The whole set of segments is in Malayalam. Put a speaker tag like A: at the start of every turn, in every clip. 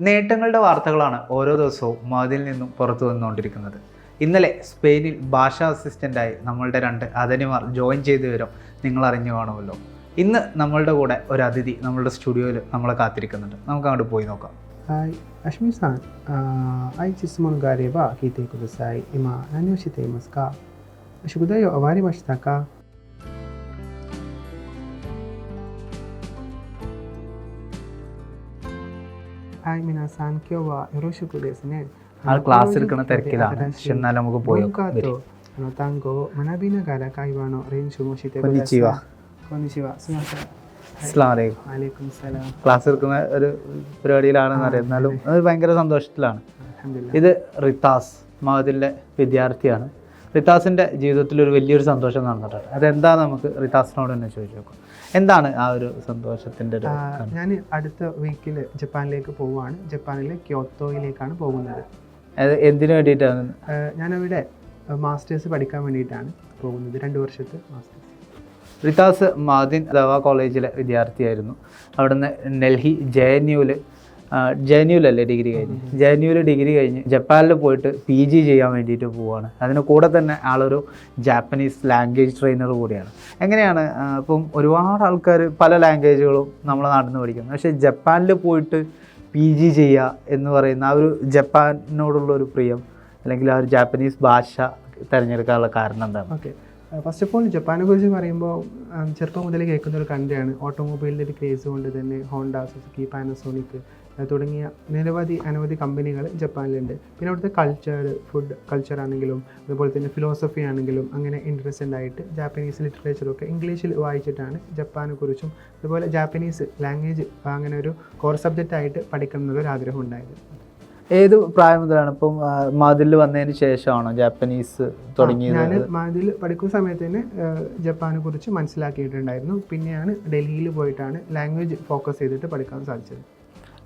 A: നേട്ടങ്ങളുടെ വാർത്തകളാണ് ഓരോ ദിവസവും മതിൽ നിന്നും പുറത്തു വന്നുകൊണ്ടിരിക്കുന്നത്. ഇന്നലെ സ്പെയിനിൽ ഭാഷാ അസിസ്റ്റന്റായി നമ്മളുടെ രണ്ട് അതനിമാർ ജോയിൻ ചെയ്തു വരും നിങ്ങൾ അറിഞ്ഞു കാണുമല്ലോ. ഇന്ന് നമ്മളുടെ കൂടെ ഒരു അതിഥി നമ്മളുടെ സ്റ്റുഡിയോയിൽ നമ്മളെ കാത്തിരിക്കുന്നുണ്ട്. നമുക്ക് അങ്ങോട്ട് പോയി നോക്കാം.
B: ഹായ് അഷ്മി സാൻ. ഐ ചിസ്മോൻ ഗാരേബ കീതേ കുദസായി ഇമ നാനോഷിതേ മസ്കാ. ശുഭദയോ അവാരി മഷ്താക്ക.
A: ആൾ ക്ലാസ് എടുക്കുന്ന തിരക്കിലാണ്. എന്നാൽ നമുക്ക് പോയി? ക്ലാസ് എടുക്കുന്ന ഒരു പരിപാടിയിലാണെന്ന് അറിയുന്നാലും അത്. ഭയങ്കര സന്തോഷത്തിലാണ്. ഇത് റിത്താസ് മഹദിന്റെ വിദ്യാർത്ഥിയാണ്. റിത്താസിന്റെ ജീവിതത്തിൽ ഒരു വലിയൊരു സന്തോഷം നടന്നിട്ടുണ്ട്. അതെന്താ നമുക്ക് റിത്താസിനോട് തന്നെ ചോദിച്ചു നോക്കാം. എന്താണ് ആ ഒരു സന്തോഷത്തിന്റെ ഒരു
B: ഞാൻ അടുത്ത വീക്കിൽ ജപ്പാനിലേക്ക് പോവുകയാണ്. ജപ്പാനിലെ ക്യോത്തോയിലേക്കാണ് പോകുന്നത്.
A: അത് എന്തിനു വേണ്ടിയിട്ടാണ്?
B: ഞാനവിടെ മാസ്റ്റേഴ്സ് പഠിക്കാൻ വേണ്ടിയിട്ടാണ് പോകുന്നത്. രണ്ട് വർഷത്തെ മാസ്റ്റേഴ്സ്
A: റിത്താസ് മാദിൻ ദവ കോളേജിലെ വിദ്യാർത്ഥിയായിരുന്നു. അവിടുന്ന് ഡൽഹി ജെ എൻ യുവിൽ ജെ എൻ യുവിലല്ലേ ഡിഗ്രി കഴിഞ്ഞ്? ജെ എൻ യുവിൽ ഡിഗ്രി കഴിഞ്ഞ് ജപ്പാനിൽ പോയിട്ട് പി ജി ചെയ്യാൻ വേണ്ടിയിട്ട് പോവുകയാണ് അതിന് കൂടെ തന്നെ ആളൊരു ജാപ്പനീസ് ലാംഗ്വേജ് ട്രെയിനർ കൂടിയാണ്. എങ്ങനെയാണ് ഇപ്പം ഒരുപാട് ആൾക്കാർ പല ലാംഗ്വേജുകളും നമ്മളെ നാട്ടിൽ നിന്ന് പഠിക്കുന്നു. പക്ഷേ ജപ്പാനിൽ പോയിട്ട് പി ജി ചെയ്യുക എന്ന് പറയുന്ന ആ ഒരു ജപ്പാനോടുള്ള ഒരു പ്രിയം അല്ലെങ്കിൽ ആ ഒരു ജാപ്പനീസ് ഭാഷ തിരഞ്ഞെടുക്കാനുള്ള കാരണം എന്താണ്?
B: ഓക്കെ. ഫസ്റ്റ് ഓഫ് ഓൾ ജപ്പാനെ കുറിച്ച് പറയുമ്പോൾ ചെറുപ്പം മുതൽ കേൾക്കുന്ന ഒരു കൺട്രിയാണ് ഓട്ടോമൊബൈലിന്റെ ഒരു ക്രേസ് കൊണ്ട് തന്നെ ഹോണ്ട സുസുക്കി പാനസോണിക് തുടങ്ങിയ നിരവധി അനവധി കമ്പനികൾ ജപ്പാനിലുണ്ട്. പിന്നെ അവിടുത്തെ കൾച്ചർ ഫുഡ് കൾച്ചർ ആണെങ്കിലും അതുപോലെ തന്നെ ഫിലോസഫി ആണെങ്കിലും അങ്ങനെ ഇൻട്രസ്റ്റഡ് ആയിട്ട് ജാപ്പനീസ് ലിറ്ററേച്ചറൊക്കെ ഇംഗ്ലീഷിൽ വായിച്ചിട്ടാണ് ജപ്പാനെ കുറിച്ചും അതുപോലെ ജാപ്പനീസ് ലാംഗ്വേജ് അങ്ങനെ ഒരു കോർ സബ്ജക്റ്റ് ആയിട്ട് പഠിക്കണം എന്നുള്ളൊരു ആഗ്രഹം ഉണ്ടായത്.
A: ഏത് പ്രായം മുതലാണ് ഇപ്പം മതിൽ വന്നതിന് ശേഷമാണോ ജാപ്പനീസ് തുടങ്ങിയത്?
B: ഞാൻ മാതിൽ പഠിക്കുന്ന സമയത്ത് തന്നെ ജപ്പാനെ കുറിച്ച് മനസ്സിലാക്കിയിട്ടുണ്ടായിരുന്നു. പിന്നെയാണ് ഡൽഹിയിൽ പോയിട്ടാണ് ലാംഗ്വേജ് ഫോക്കസ് ചെയ്തിട്ട് പഠിക്കാൻ സാധിച്ചത്.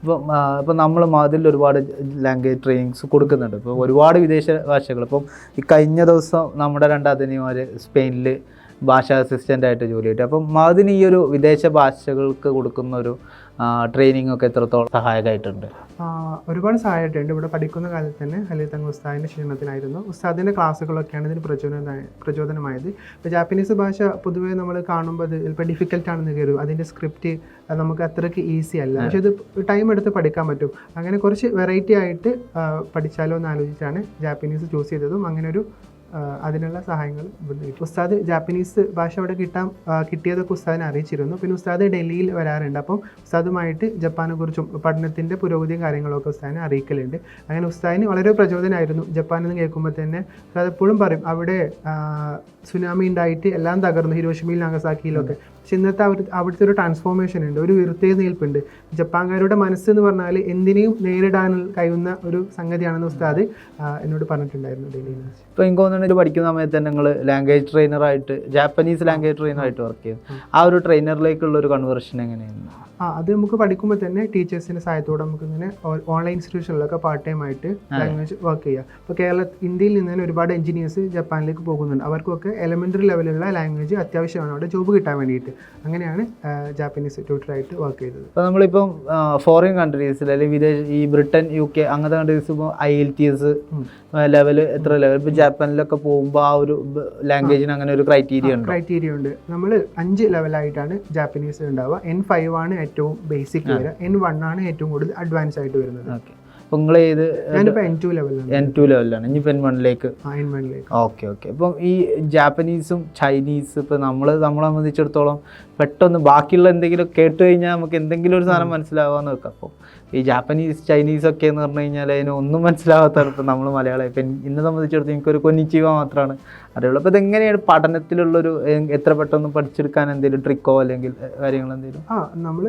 A: ഇപ്പം ഇപ്പം നമ്മൾ മതിൽ ഒരുപാട് ലാംഗ്വേജ് ട്രെയിനിങ്സ് കൊടുക്കുന്നുണ്ട്. ഇപ്പോൾ ഒരുപാട് വിദേശ ഭാഷകൾ ഇപ്പം ഈ കഴിഞ്ഞ ദിവസം നമ്മുടെ രണ്ട് സ്പെയിനിൽ ഭാഷാ അസിസ്റ്റന്റായിട്ട് ജോലി കിട്ടി. അപ്പം മതിന് ഈ ഒരു വിദേശ ഭാഷകൾക്ക് കൊടുക്കുന്ന ഒരു ട്രെയിനിങ് ഒക്കെ എത്രത്തോളം സഹായകമായിട്ടുണ്ട്?
B: ഒരുപാട് സഹായമായിട്ടുണ്ട്. ഇവിടെ പഠിക്കുന്ന കാലത്ത് തന്നെ ഹലി തങ്ങ് ഉസ്താദിന്റെ ക്ഷീണത്തിനായിരുന്നു ഉസ്താദിന്റെ ക്ലാസ്സുകളൊക്കെയാണ് ഇതിന് പ്രചോദന പ്രചോദനമായത്. ഇപ്പോൾ ജാപ്പനീസ് ഭാഷ പൊതുവേ നമ്മൾ കാണുമ്പോൾ അത് ചിലപ്പോൾ ഡിഫിക്കൽട്ട് ആണെന്ന് കയറും അതിന്റെ സ്ക്രിപ്റ്റ് നമുക്ക് അത്രയ്ക്ക് ഈസി അല്ല. പക്ഷേ ഇത് ടൈം എടുത്ത് പഠിക്കാൻ പറ്റും. അങ്ങനെ കുറച്ച് വെറൈറ്റി ആയിട്ട് പഠിച്ചാലോ എന്ന് ആലോചിച്ചാണ് ജാപ്പനീസ് ചൂസ് ചെയ്തതും. അങ്ങനെ ഒരു അതിനുള്ള സഹായങ്ങൾ ഉസ്താദ് ജാപ്പനീസ് ഭാഷ അവിടെ കിട്ടാൻ കിട്ടിയതൊക്കെ ഉസ്താദിനെ അറിയിച്ചിരുന്നു. പിന്നെ ഉസ്താദ് ഡൽഹിയിൽ വരാറുണ്ട്. അപ്പം ഉസ്താദുമായിട്ട് ജപ്പാനെ കുറിച്ചും പഠനത്തിന്റെ പുരോഗതിയും കാര്യങ്ങളൊക്കെ ഉസ്താദിനെ അറിയിക്കലുണ്ട്. അങ്ങനെ ഉസ്താദിന് വളരെ പ്രചോദനമായിരുന്നു ജപ്പാൻ എന്ന് കേൾക്കുമ്പോൾ തന്നെ. ഉസ്താദ് എപ്പോഴും പറയും അവിടെ സുനാമി ഉണ്ടായിട്ട് എല്ലാം തകർന്നു ഹിരോഷിമയിൽ നാഗസാക്കിയിലൊക്കെ. പക്ഷെ ഇന്നത്തെ അവർ അവിടുത്തെ ഒരു ട്രാൻസ്ഫോർമേഷൻ ഉണ്ട് ഒരു വിരുത്തേൽപ്പുണ്ട് ജപ്പാൻകാരുടെ മനസ്സ് എന്ന് പറഞ്ഞാൽ എന്തിനേയും നേരിടാൻ കഴിയുന്ന ഒരു സംഗതിയാണെന്ന് ഉസ്താദ് എന്നോട് പറഞ്ഞിട്ടുണ്ടായിരുന്നു ഡൽഹിയിൽ വെച്ച്
A: ഇപ്പോൾ എനിക്ക് തോന്നുന്നുണ്ട് പഠിക്കുന്ന സമയത്ത് തന്നെ നിങ്ങൾ ലാംഗ്വേജ് ട്രെയിനറായിട്ട് ജാപ്പനീസ് ലാംഗ്വേജ് ട്രെയിനറായിട്ട് വർക്ക് ചെയ്യും. ആ ഒരു ട്രെയിനറിലേക്കുള്ള ഒരു കൺവേർഷൻ എങ്ങനെയാണ്?
B: ആ അത് നമുക്ക് പഠിക്കുമ്പോൾ തന്നെ ടീച്ചേഴ്സിന്റെ സഹായത്തോടെ നമുക്ക് ഇങ്ങനെ ഓൺലൈൻ ഇൻസ്റ്റിറ്റ്യൂഷനിലൊക്കെ പാർട്ട് ടൈം ആയിട്ട് ലാംഗ്വേജ് വർക്ക് ചെയ്യുക ഇപ്പോൾ കേരള ഇന്ത്യയിൽ നിന്ന് തന്നെ ഒരുപാട് എഞ്ചിനീയേഴ്സ് ജപ്പാനിലേക്ക് പോകുന്നുണ്ട്. അവർക്കൊക്കെ എലമെന്ററി ലെവലിലുള്ള ലാംഗ്വേജ് അത്യാവശ്യമാണ്. അവിടെ ജോബ് കിട്ടാൻ വേണ്ടിയിട്ട്. അങ്ങനെയാണ് ജാപ്പനീസ് ട്യൂട്ടറായിട്ട് വർക്ക് ചെയ്തത്.
A: അപ്പോൾ നമ്മളിപ്പം ഫോറിൻ കൺട്രീസിൽ അല്ലെങ്കിൽ വിദേശ ഈ ബ്രിട്ടൻ യു കെ അങ്ങനത്തെ കൺട്രീസ് ഇപ്പോൾ I L T S level എത്ര ലെവൽ ഇപ്പോൾ ജാപ്പാനിലൊക്കെ പോകുമ്പോൾ ആ ഒരു ലാംഗ്വേജിന് അങ്ങനെ ഒരു ക്രൈറ്റീരിയ ഉണ്ട്?
B: ക്രൈറ്റീരിയ ഉണ്ട്. നമ്മൾ അഞ്ച് ലെവലായിട്ടാണ് ജാപ്പനീസ് ഉണ്ടാവുക. എൻ ഫൈവ് ആണ് ഏറ്റവും ബേസിക് വരിക. എൻ വൺ ആണ് ഏറ്റവും കൂടുതൽ അഡ്വാൻസ് ആയിട്ട് വരുന്നത്.
A: ഓക്കെ അപ്പോൾ നിങ്ങൾ ഏത്?
B: എൻ ടു ലെവലിലാണ്
A: എൻ ടു ലെവലിലാണ് ഇനി പെൻ വണ്ണിലേക്ക്
B: ആ എൻ വണ്ണിലേക്ക്
A: ഓക്കെ ഓക്കെ ഇപ്പം ഈ ജാപ്പനീസും ചൈനീസ് ഇപ്പോൾ നമ്മൾ നമ്മളെ സംബന്ധിച്ചിടത്തോളം പെട്ടെന്ന് ബാക്കിയുള്ള എന്തെങ്കിലും കേട്ട് കഴിഞ്ഞാൽ നമുക്ക് എന്തെങ്കിലും ഒരു സാധനം മനസ്സിലാവാന്ന് വെക്കാം. അപ്പോൾ ഈ ജാപ്പനീസ് ചൈനീസ് ഒക്കെ എന്ന് പറഞ്ഞു കഴിഞ്ഞാൽ അതിന് ഒന്നും മനസ്സിലാവാത്തതാണ് ഇപ്പം നമ്മൾ മലയാളം. ഇപ്പം എന്നെ സംബന്ധിച്ചിടത്തോളം എനിക്കൊരു കൊന്നിച്ചീവ മാത്രമാണ് അറിയുള്ളൂ. അപ്പോൾ ഇതെങ്ങനെയാണ് പഠനത്തിലുള്ളൊരു ഒരു എത്ര പെട്ടെന്ന് പഠിച്ചെടുക്കാൻ എന്തെങ്കിലും ട്രിക്കോ അല്ലെങ്കിൽ കാര്യങ്ങൾ എന്തെങ്കിലും
B: ആ നമ്മൾ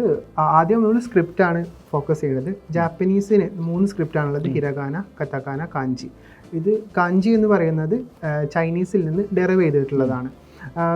B: ആദ്യം നമ്മൾ സ്ക്രിപ്റ്റ് ആണ് ഫോക്കസ് ചെയ്യുന്നത് ജാപ്പനീസിന് മൂന്ന് സ്ക്രിപ്റ്റ് ആണുള്ളത് ഹിരഗാന കത്തക്കാന കാഞ്ചി. ഇത് കാഞ്ചി എന്ന് പറയുന്നത് ചൈനീസിൽ നിന്ന് ഡെറൈവ് ചെയ്തിട്ടുള്ളതാണ്.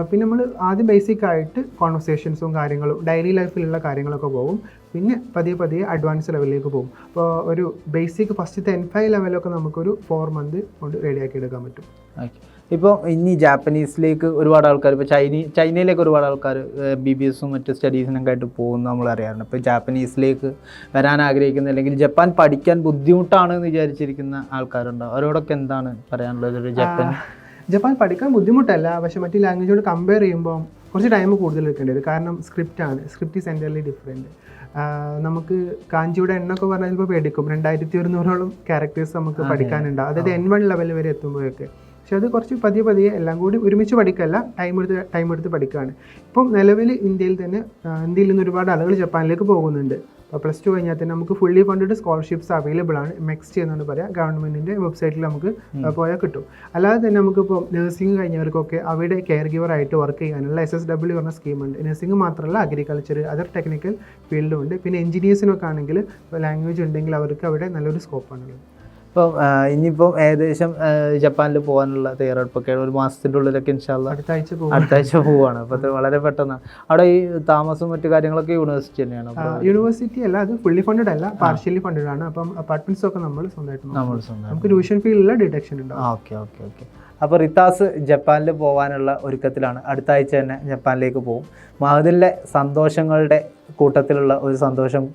B: പിന്നെ നമ്മൾ ആദ്യം ബേസിക് ആയിട്ട് കോൺവെർസേഷൻസും കാര്യങ്ങളും ഡെയിലി ലൈഫിലുള്ള കാര്യങ്ങളൊക്കെ പോകും. പിന്നെ പതിയെ പതിയെ അഡ്വാൻസ് ലെവലിലേക്ക് പോകും. അപ്പോൾ ഒരു ബേസിക് ഫസ്റ്റ് ടെൻ ഫൈവ് ലെവലൊക്കെ നമുക്കൊരു ഫോർ മന്ത് കൊണ്ട് റെഡിയാക്കി എടുക്കാൻ പറ്റും.
A: ഓക്കെ ഇപ്പോൾ ഇനി ജാപ്പനീസിലേക്ക് ഒരുപാട് ആൾക്കാർ ഇപ്പോൾ ചൈന ചൈനയിലേക്ക് ഒരുപാട് ആൾക്കാർ ബി ബി എസും മറ്റ് സ്റ്റഡീസിനൊക്കെ ആയിട്ട് പോകുന്ന നമ്മൾ അറിയാറുണ്ട്. ഇപ്പോൾ ജാപ്പനീസിലേക്ക് വരാൻ ആഗ്രഹിക്കുന്ന അല്ലെങ്കിൽ ജപ്പാൻ പഠിക്കാൻ ബുദ്ധിമുട്ടാണ് എന്ന് വിചാരിച്ചിരിക്കുന്ന ആൾക്കാരുണ്ടോ? അവരോടൊക്കെ എന്താണ് പറയാനുള്ളത്? ഒരു ജപ്പാൻ
B: ജപ്പാൻ പഠിക്കാൻ ബുദ്ധിമുട്ടല്ല പക്ഷെ മറ്റു ലാംഗ്വേജോട് കമ്പയർ ചെയ്യുമ്പോൾ കുറച്ച് ടൈം കൂടുതൽ എടുക്കേണ്ടി വരും. കാരണം സ്ക്രിപ്റ്റ് ആണ് സ്ക്രിപ്റ്റ് ഈസ് എന്റർലി ഡിഫറെന്റ് നമുക്ക് കാഞ്ചിയുടെ എണ്ണൊക്കെ പറഞ്ഞാൽ ചിലപ്പോൾ പേടിക്കും. രണ്ടായിരത്തി ഒരുന്നൂറോളം ക്യാരക്ടേഴ്സ് നമുക്ക് പഠിക്കാനുണ്ടാവും അതായത് എൻ വൺ ലെവൽ വരെ എത്തുമ്പോഴൊക്കെ. പക്ഷെ അത് കുറച്ച് പതിയെ പതിയെ എല്ലാം കൂടി ഒരുമിച്ച് പഠിക്കല്ല ടൈം എടുത്ത് ടൈം എടുത്ത് പഠിക്കുകയാണ്. ഇപ്പം നിലവിൽ ഇന്ത്യയിൽ തന്നെ ഇന്ത്യയിൽ നിന്ന് ഒരുപാട് ആളുകൾ ജപ്പാനിലേക്ക് പോകുന്നുണ്ട്. അപ്പോൾ പ്ലസ് ടു കഴിഞ്ഞാൽ തന്നെ നമുക്ക് ഫുള്ളി ഫണ്ടഡ് സ്കോളർഷിപ്സ് അവൈലബിൾ ആണ്. മെക്സ്റ്റ് എന്നാണ് പറയുക ഗവൺമെന്റിന്റെ വെബ്സൈറ്റിൽ നമുക്ക് പോയാൽ കിട്ടും. അല്ലാതെ തന്നെ നമുക്കിപ്പോൾ നഴ്സിംഗ് കഴിഞ്ഞവർക്കൊക്കെ അവിടെ കെയർ ഗിവർ ആയിട്ട് വർക്ക് ചെയ്യാനുള്ള എസ് എസ് ഡബ്ല്യു പറഞ്ഞ സ്കീമുണ്ട് നഴ്സിംഗ് മാത്രമല്ല അഗ്രികൾച്ചർ അതർ ടെക്നിക്കൽ ഫീൽഡും ഉണ്ട്. പിന്നെ എഞ്ചിനീയേഴ്സിനൊക്കെ ആണെങ്കിൽ ലാംഗ്വേജ് ഉണ്ടെങ്കിൽ അവർക്ക് അവിടെ നല്ലൊരു സ്കോപ്പാണുള്ളത്
A: ഇപ്പോൾ ഇനിയിപ്പോൾ ഏകദേശം ജപ്പാനിൽ പോകാനുള്ള തയ്യാറെടുപ്പൊക്കെ ഒരു മാസത്തിന്റെ ഉള്ളിലൊക്കെ ഇൻഷാല്ല
B: അടുത്ത ആഴ്ച
A: അടുത്ത ആഴ്ച പോവാണ് അപ്പോൾ അത് വളരെ പെട്ടെന്ന്. അവിടെ ഈ താമസം മറ്റു കാര്യങ്ങളൊക്കെ യൂണിവേഴ്സിറ്റി തന്നെയാണ്?
B: യൂണിവേഴ്സിറ്റി അല്ല അത് ഫുള്ളി ഫണ്ടഡ് അല്ല പാർഷ്യലി ഫണ്ടഡ് ആണ്. അപ്പം അപ്പാർട്ട്മെന്റ്സ് ഒക്കെ നമ്മൾ സ്വന്തമായിട്ട്
A: നമ്മൾ സ്വന്തം
B: നമുക്ക് ട്യൂഷൻ ഫീൽഡിലെ ഡിഡക്ഷൻ
A: ഉണ്ട്. Okay okay okay. അപ്പോൾ റിത്താസ് ജപ്പാനിൽ പോകാനുള്ള ഒരുക്കത്തിലാണ്. അടുത്ത ആഴ്ച തന്നെ ജപ്പാനിലേക്ക് പോകും മഹദിലെ സന്തോഷങ്ങളുടെ കൂട്ടത്തിലുള്ള ഒരു സന്തോഷം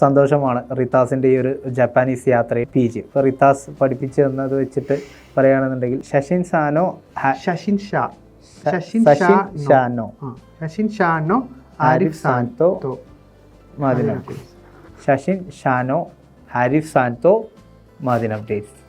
A: സന്തോഷമാണ് റിത്താസിന്റെ ഈ ഒരു ജപ്പാനീസ് യാത്രയിൽ പി ജി. ഇപ്പോൾ റിത്താസ് പഠിപ്പിച്ചു തന്നത് വെച്ചിട്ട് പറയുകയാണെന്നുണ്ടെങ്കിൽ ശശിൻ സാനോ
B: ശശിൻ ഷാ. ശശിൻ
A: ഷാനോ.
B: ശശിൻ ഷാനോ ആരിഫ് സാൻതോ.
A: അപ്ഡേറ്റ്സ് ശശിൻ ഷാനോ ഹാരിഫ് സാൻതോ മാദിന അപ്ഡേറ്റ്സ്